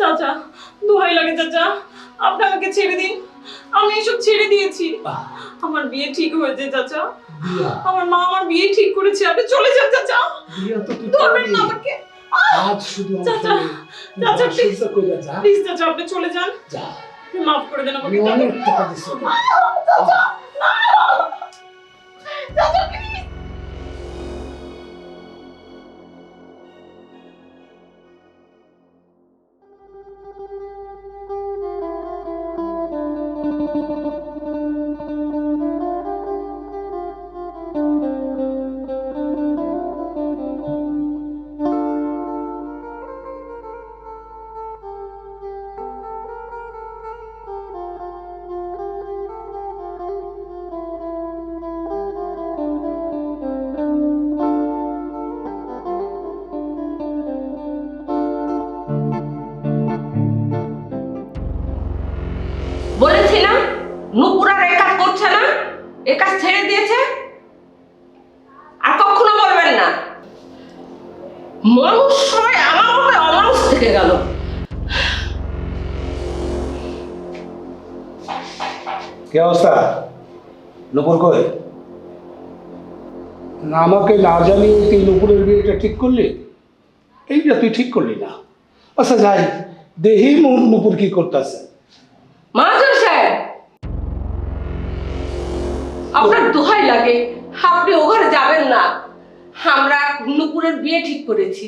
চাচা দোহাই লাগে চাচা। আপনি আমাকে ছেড়ে দিন। আমি এসব ছেড়ে দিয়েছি। আমার বিয়ে ঠিক হয়েছে চাচা। আমার মা আমার বিয়ে ঠিক করেছে। আপনি চলে যান চাচা। ধরবেন না আমাকে। আজ শুধু চাচা, চাচা, প্লিজ চাচা আপনি চলে যান। যা। মাফ করে দেন আমাকে টাকা এ কাজ ছেড়ে দিয়েছে? আর কখনো বলবেন না। মানুষ সবাই আমার উপরে অমানুষ থেকে গেল। কি অবস্থা? নুপুর কই? না আমাকে না জানিয়ে তুই নুপুরের বিয়েটা ঠিক করলি? এইটা তুই ঠিক করলি না। আচ্ছা যাই। দেহি মোর নুপুর কি করতেছে। আপনার দোহাই লাগে, আপনি ও যাবেন না। আমরা নুপুরের বিয়ে ঠিক করেছি।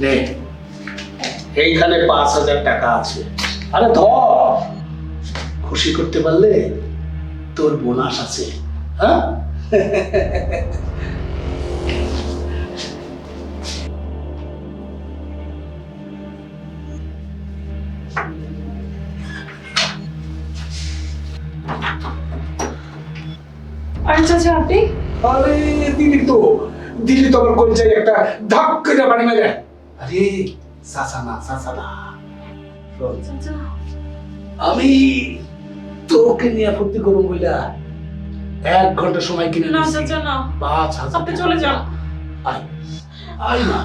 নে, এইখানে পাঁচ হাজার টাকা আছে। আরে ধর, খুশি করতে পারলে তোর বোনাস আছে হ্যাঁ? আর চাচা আপনি? আরে দিলি তো। দিলি তো আমার কোন জায়গায় একটা ধাক করে বাড়ি মেরে। আরে সাসা না সাসা না। শোন, চাচা। আমি তোকে নিয়ে ফুর্তি করুন বইলা এক ঘণ্টা সময় কিনে না। চাচা না। পাঁচ হাজার আপনি চলে যান। আয় আয় না।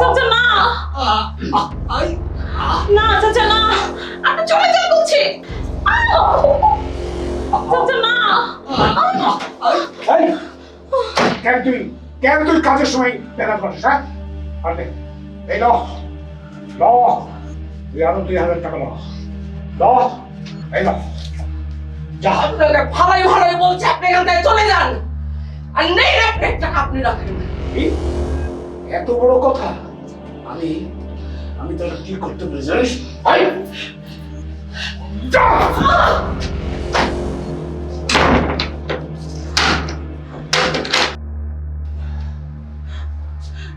চাচা না। আহ, না চাচা না। আপনি চলে যান বলছি। কেন তুই কেন তুই কাজের সময় ব্যাঘাত ঘটিস হ্যাঁ এই ল ল তুই আরও দুই হাজার টাকা ল এই ল যা আপনাকে ভালোই ভালোই বলছে আপনি এখান চলে যান আর নেই রাখবেন টাকা আপনি রাখেন? এত বড় কথা আমি আমি তোর কি করতে পারি জানিস!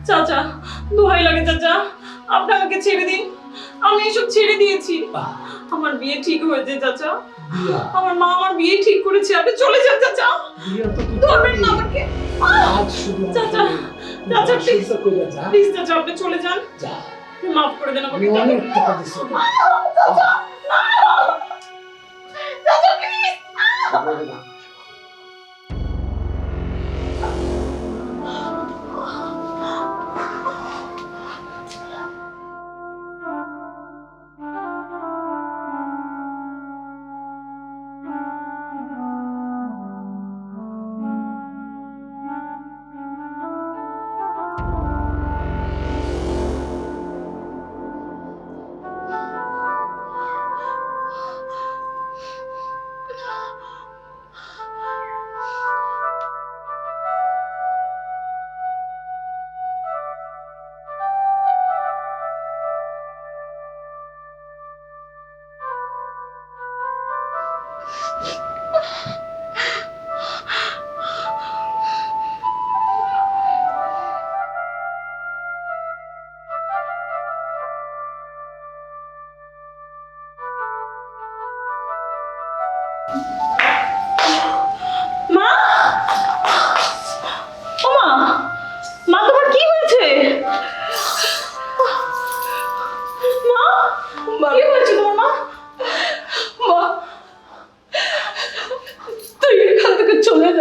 চাচা দোহাই লাগে চাচা আপনি আমাকে ছেড়ে দিন। আমি এসব ছেড়ে দিয়েছি। আমার বিয়ে ঠিক হয়েছে চাচা আমার মা আমার বিয়ে ঠিক করেছে আপনি চলে যান চাচা ধরবেন না আমাকে। চাচা, চাচা, যা, প্লিজ চাচা আপনি চলে যান। যা। মাফ করে দেন আমাকে অনেক টাকা দিছি। চাচা প্লিজ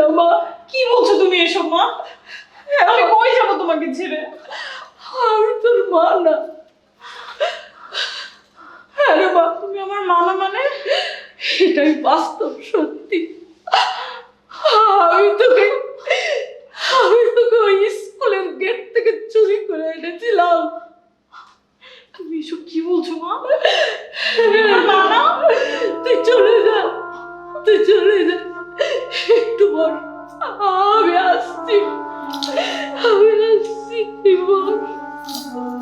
যাও মা, কি বলছো তুমি এসব, মা? আমি কই যাব তোমাকে ছেড়ে? আমি তোর মা না। হ্যাঁ মা, তুমি আমার মামা মানে? এটাই বাস্তব সত্যি। আমি তোকে আমি তোকে ওই স্কুলের গেট থেকে চুরি করে এনেছিলাম। তুমি এসব কি বলছো, মা? মা না? তুই চলে যা, তুই চলে যা। বল আমি আসছি আমি আসছি বল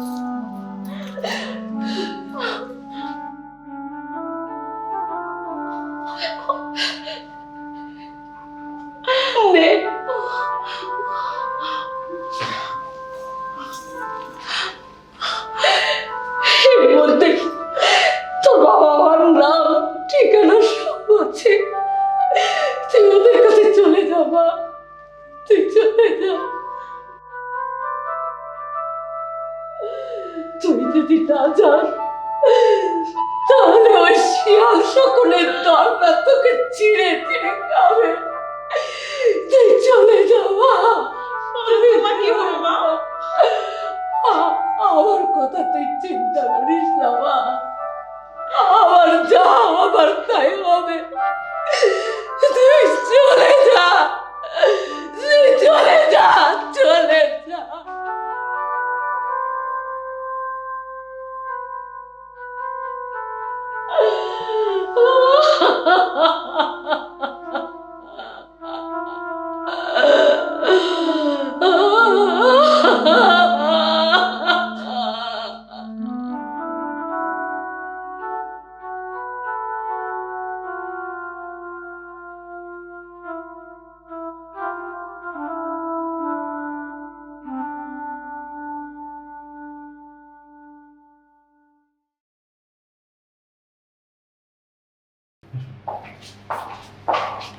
সকলের দরকার তোকে চিড়ে চিড়ে খাবে। তুই চলে কি হবে মা? আমার কথা তুই চিন্তা করিস না, মা। আমার যা আমার তাই হবে। তুই চলে যা। তুই চলে যা, চলে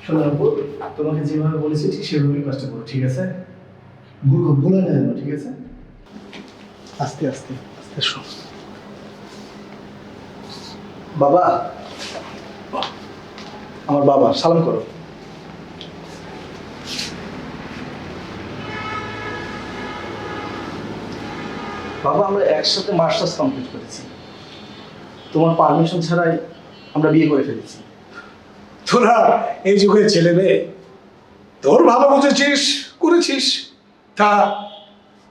শোনো তোমাকে যেভাবে বলেছি ঠিক সেভাবেই কাজটা করো ঠিক আছে? ভুল ভুলে না যেন ঠিক আছে? আস্তে আস্তে আস্তে শোন। বাবা, আমার বাবা, সালাম করো। বাবা, আমরা একসাথে মাস্টার্স কমপ্লিট করেছি। তোমার পারমিশন ছাড়াই আমরা বিয়ে করে ফেলেছি। তোরা এই যুগের ছেলে মেয়ে, তোর ভালো বুঝেছিস, করেছিস। তা,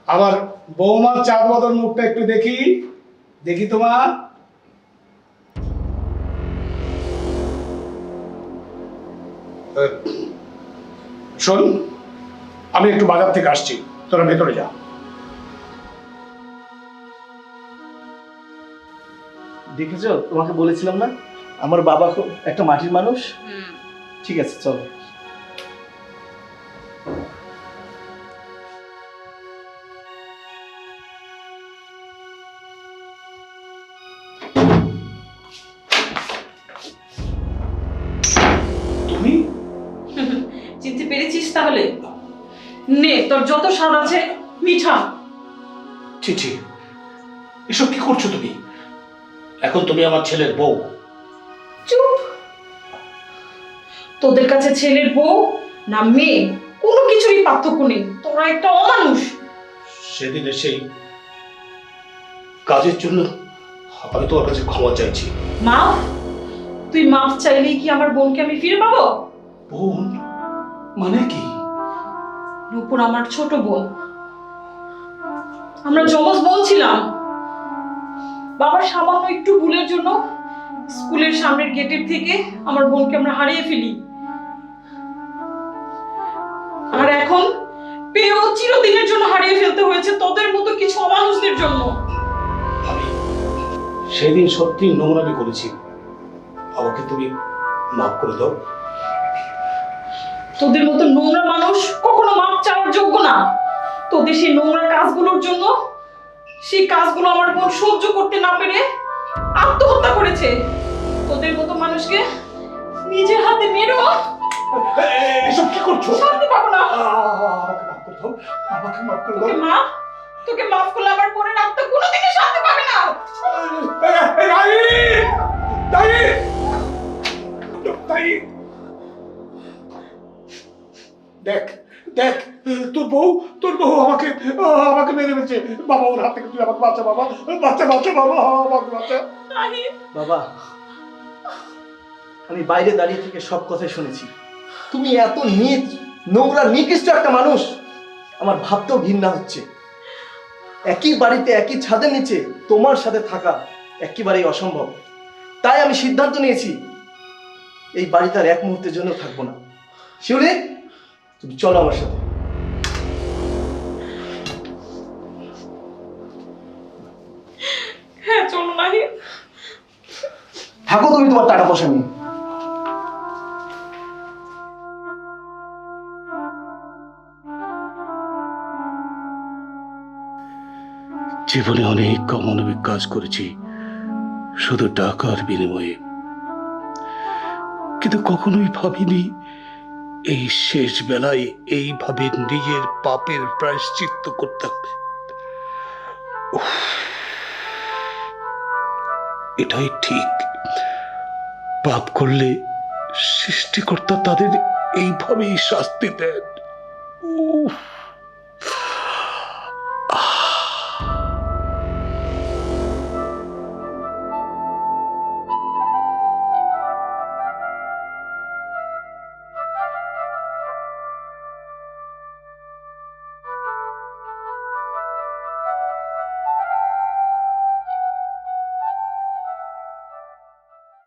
আমার বৌমার চাঁদ বদল মুখটা একটু দেখি দেখি তোমার শোন, আমি একটু বাজার থেকে আসছি, তোরা ভেতরে যা। দেখেছ? তোমাকে বলেছিলাম না? আমার বাবা খুব একটা মাটির মানুষ। ঠিক আছে চলো। তুমি? চিনতে পেরেছিস তাহলে? নে তোর যত স্বাদ আছে মিঠা। ছি ছি। এসব কি করছ তুমি? এখন তুমি আমার ছেলের বউ। তোদের কাছে ছেলের বউ না মেয়ে কোনো কিছুরই পার্থক্য নেই। তোরা একটা অমানুষ। সেদিন সেই কাজের জন্য আমি তোমার কাছে ক্ষমা চাইছি। মা তুই মাফ চাইলেই কি আমার বোনকে আমি ফিরে পাবো? বোন মানে কি? নূপুর আমার ছোট বোন। আমরা যমজ বোন ছিলাম বাবার সামান্য একটু ভুলের জন্য স্কুলের সামনের গেটের থেকে আমার বোনকে আমরা হারিয়ে ফেলি। চিরদিনের জন্য হারিয়ে ফেলতে হয়েছে তোদের মতো কিছু অমানুষদের জন্য। আমি সেদিন সত্যি নোংরামি করেছি। আমাকে তুমি মাফ করে দাও। তোদের মতো নোংরা মানুষ কখনো মাপ চাওয়ার যোগ্য না। তোদের সেই নোংরা কাজগুলোর জন্য সেই কাজগুলো আমার বোন সহ্য করতে না পেরে আত্মহত্যা করেছে। তোদের মতো মানুষকে নিজের হাতে মেরো। এসব কি করছ? শান্তি পাবো না। আমাকে মাফ করে দাও আমাকে মাফ করে দাও। তোকে মা তোকে মাফ করলে আমার বোনের আত্মা কোনোদিনই শান্তি পাবে না। দাই দাই দেখ দেখ তোর বউ তোর বউ আমাকে আমাকে মেরে ফেলছে। বাবা ওর হাত থেকে তুই আমাকে বাঁচা বাবা। বাচ্চা বাচ্চা বাবা আমাকে বাচ্চা নাহিদ বাবা আমি বাইরে দাঁড়িয়ে থেকে সব কথাই শুনেছি। তুমি এত নিচ নোংরা নিকৃষ্ট একটা মানুষ। আমার ভাবতেও ঘৃণা হচ্ছে। একই বাড়িতে একই ছাদের নিচে তোমার সাথে থাকা একেবারেই অসম্ভব। তাই আমি সিদ্ধান্ত নিয়েছি এই বাড়িতে আর এক মুহূর্তের জন্য থাকব না। শিউলি তুমি চলো আমার সাথে। হ্যাঁ চলো নাহিদ। থাকো তুমি তোমার টাকা পয়সা নিয়ে। জীবনে অনেক অমানবিক কাজ করেছি, শুধু টাকার বিনিময়ে। কিন্তু কখনোই ভাবিনি, এই শেষ বেলায় এইভাবে নিজের পাপের প্রায়শ্চিত্ত করতে হবে। এটাই ঠিক। পাপ করলে সৃষ্টিকর্তা তাদের এইভাবেই শাস্তি দেন। উফ।